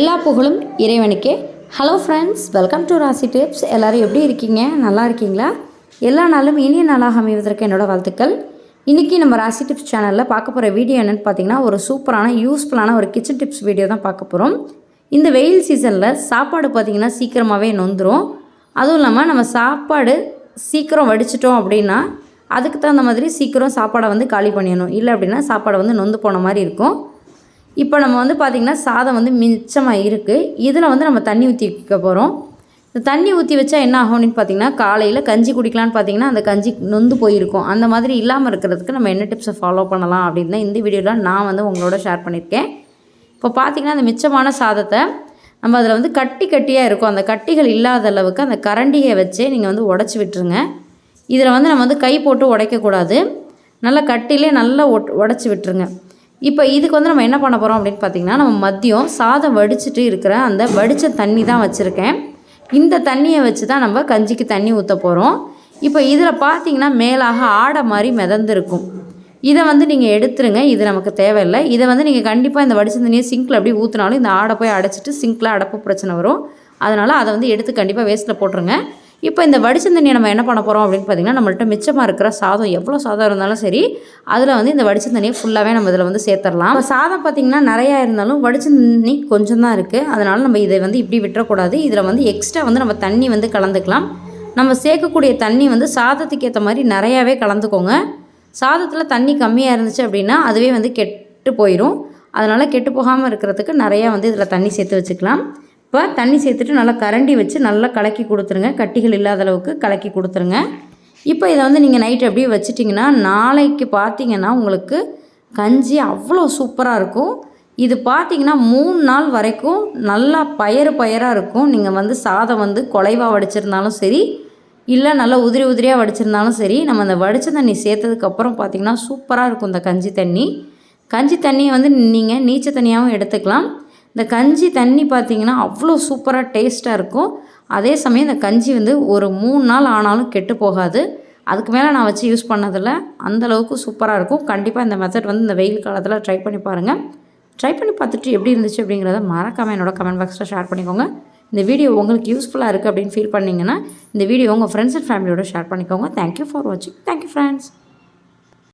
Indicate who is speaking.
Speaker 1: எல்லா புகழும் இறைவனுக்கே hello friends welcome to Rasi tips எல்லோரும் எப்படி இருக்கீங்க நல்லா இருக்கீங்களா எல்லா நாளும் இனிய நாளாக அமைவதற்கு என்னோடய வாழ்த்துக்கள் இன்றைக்கி நம்ம ராசி டிப்ஸ் சேனலில் பார்க்க போகிற வீடியோ என்னென்னு பார்த்தீங்கன்னா ஒரு சூப்பரான யூஸ்ஃபுல்லான ஒரு கிச்சன் டிப்ஸ் வீடியோ தான் பார்க்க போகிறோம் இந்த வெயில் சீசனில் சாப்பாடு பார்த்திங்கன்னா சீக்கிரமாகவே நொந்துடும் அதுவும் இல்லாமல் நம்ம சாப்பாடு சீக்கிரம் வடிச்சிட்டோம் அப்படின்னா அதுக்கு தகுந்த மாதிரி சீக்கிரம் சாப்பாடை வந்து காலி பண்ணிடணும் இல்லை அப்படின்னா சாப்பாடை வந்து நொந்து போன மாதிரி இருக்கும் இப்போ நம்ம வந்து பார்த்திங்கன்னா சாதம் வந்து மிச்சமாக இருக்குது இதில் வந்து நம்ம தண்ணி ஊற்றி வைக்க போகிறோம் இந்த தண்ணி ஊற்றி வச்சா என்ன ஆகும்னு பார்த்திங்கன்னா காலையில் கஞ்சி குடிக்கலான்னு பார்த்திங்கன்னா அந்த கஞ்சி நொந்து போயிருக்கும் அந்த மாதிரி இல்லாமல் இருக்கிறதுக்கு நம்ம என்ன டிப்ஸை ஃபாலோ பண்ணலாம் அப்படின்னு தான் இந்த வீடியோவில் நான் வந்து உங்களோட ஷேர் பண்ணியிருக்கேன் இப்போ பார்த்திங்கன்னா அந்த மிச்சமான சாதத்தை நம்ம அதில் வந்து கட்டி கட்டியாக இருக்கும் அந்த கட்டிகள் இல்லாத அளவுக்கு அந்த கரண்டியை வச்சே நீங்கள் வந்து உடச்சி விட்டுருங்க இதில் வந்து நம்ம வந்து கை போட்டு உடைக்கக்கூடாது நல்லா கட்டிலே நல்லா ஒட் உடச்சி விட்டுருங்க இப்போ இதுக்கு வந்து நம்ம என்ன பண்ண போகிறோம் அப்படின்னு பார்த்திங்கன்னா நம்ம மதியம் சாதம் வடிச்சிட்டு இருக்கிற அந்த வடித்த தண்ணி தான் வச்சுருக்கேன் இந்த தண்ணியை வச்சு தான் நம்ம கஞ்சிக்கு தண்ணி ஊற்ற போகிறோம் இப்போ இதில் பார்த்திங்கன்னா மேலாக ஆடை மாதிரி மிதந்துருக்கும் இதை வந்து நீங்கள் எடுத்துருங்க இது நமக்கு தேவையில்லை இதை வந்து நீங்கள் கண்டிப்பாக இந்த வடிச்ச தண்ணியை சிங்கில் அப்படியே ஊற்றினாலும் இந்த ஆடை போய் அடைச்சிட்டு சிங்கில் அடப்பு பிரச்சனை வரும் அதனால் அதை வந்து எடுத்து கண்டிப்பாக வேஸ்ட்டில் போட்டுருங்க இப்போ இந்த வடிச்ச தண்ணியை நம்ம என்ன பண்ண போகிறோம் அப்படின்னு பார்த்திங்கன்னா நம்மள்ட்ட மிச்சமாக இருக்கிற சாதம் எவ்வளோ சாதம் இருந்தாலும் சரி அதில் வந்து இந்த வடிச்ச தண்ணியை ஃபுல்லாகவே நம்ம இதில் வந்து சேர்த்துடலாம் இப்போ சாதம் பார்த்திங்கன்னா நிறையா இருந்தாலும் வடிச்ச தண்ணி கொஞ்சம் தான் இருக்குது அதனால் நம்ம இதை வந்து இப்படி விட்டுறக்கூடாது இதில் வந்து எக்ஸ்ட்ரா வந்து நம்ம தண்ணி வந்து கலந்துக்கலாம் நம்ம சேர்க்கக்கூடிய தண்ணி வந்து சாதத்துக்கு ஏற்ற மாதிரி நிறையாவே கலந்துக்கோங்க சாதத்தில் தண்ணி கம்மியாக இருந்துச்சு அப்படின்னா அதுவே வந்து கெட்டு போயிடும் அதனால் கெட்டு போகாமல் இருக்கிறதுக்கு நிறையா வந்து இதில் தண்ணி சேர்த்து வச்சுக்கலாம் இப்போ தண்ணி சேர்த்துட்டு நல்லா கரண்டி வச்சு நல்லா கலக்கி கொடுத்துருங்க கட்டிகள் இல்லாத அளவுக்கு கலக்கி கொடுத்துருங்க இப்போ இதை வந்து நீங்கள் நைட் அப்படியே வச்சிட்டிங்கன்னா நாளைக்கு பார்த்தீங்கன்னா உங்களுக்கு கஞ்சி அவ்வளோ சூப்பராக இருக்கும் இது பார்த்தீங்கன்னா மூணு நாள் வரைக்கும் நல்லா பயறு பயராக இருக்கும் நீங்கள் வந்து சாதம் வந்து குலைவாக வடிச்சிருந்தாலும் சரி இல்லை நல்லா உதிரி உதிரியாக வடிச்சிருந்தாலும் சரி நம்ம அந்த வடித்த தண்ணி சேர்த்ததுக்கப்புறம் பார்த்திங்கன்னா சூப்பராக இருக்கும் இந்த கஞ்சி தண்ணி கஞ்சி தண்ணியை வந்து நீங்கள் நீச்ச தண்ணியாகவும் எடுத்துக்கலாம் இந்த கஞ்சி தண்ணி பார்த்தீங்கன்னா அவ்வளோ சூப்பராக டேஸ்ட்டாக இருக்கும் அதே சமயம் இந்த கஞ்சி வந்து ஒரு மூணு நாள் ஆனாலும் கெட்டு போகாது அதுக்கு மேலே நான் வச்சு யூஸ் பண்ணதில் அந்தளவுக்கு சூப்பராக இருக்கும் கண்டிப்பாக இந்த மெத்தட் வந்து இந்த வெயில் காலத்தில் ட்ரை பண்ணி பாருங்கள் ட்ரை பண்ணி பார்த்துட்டு எப்படி இருந்துச்சு அப்படிங்கிறத மறக்காமல் என்னோட கமெண்ட் பாக்ஸில் ஷேர் பண்ணிக்கோங்க இந்த வீடியோ உங்களுக்கு யூஸ்ஃபுல்லாக இருக்குது அப்படின்னு ஃபீல் பண்ணிங்கன்னா இந்த வீடியோ உங்கள் ஃப்ரெண்ட்ஸ் அண்ட் ஃபேமிலியோட ஷேர் பண்ணிக்கோங்க தேங்க்யூ ஃபார் வாட்சிங் தேங்க்யூ ஃப்ரெண்ட்ஸ்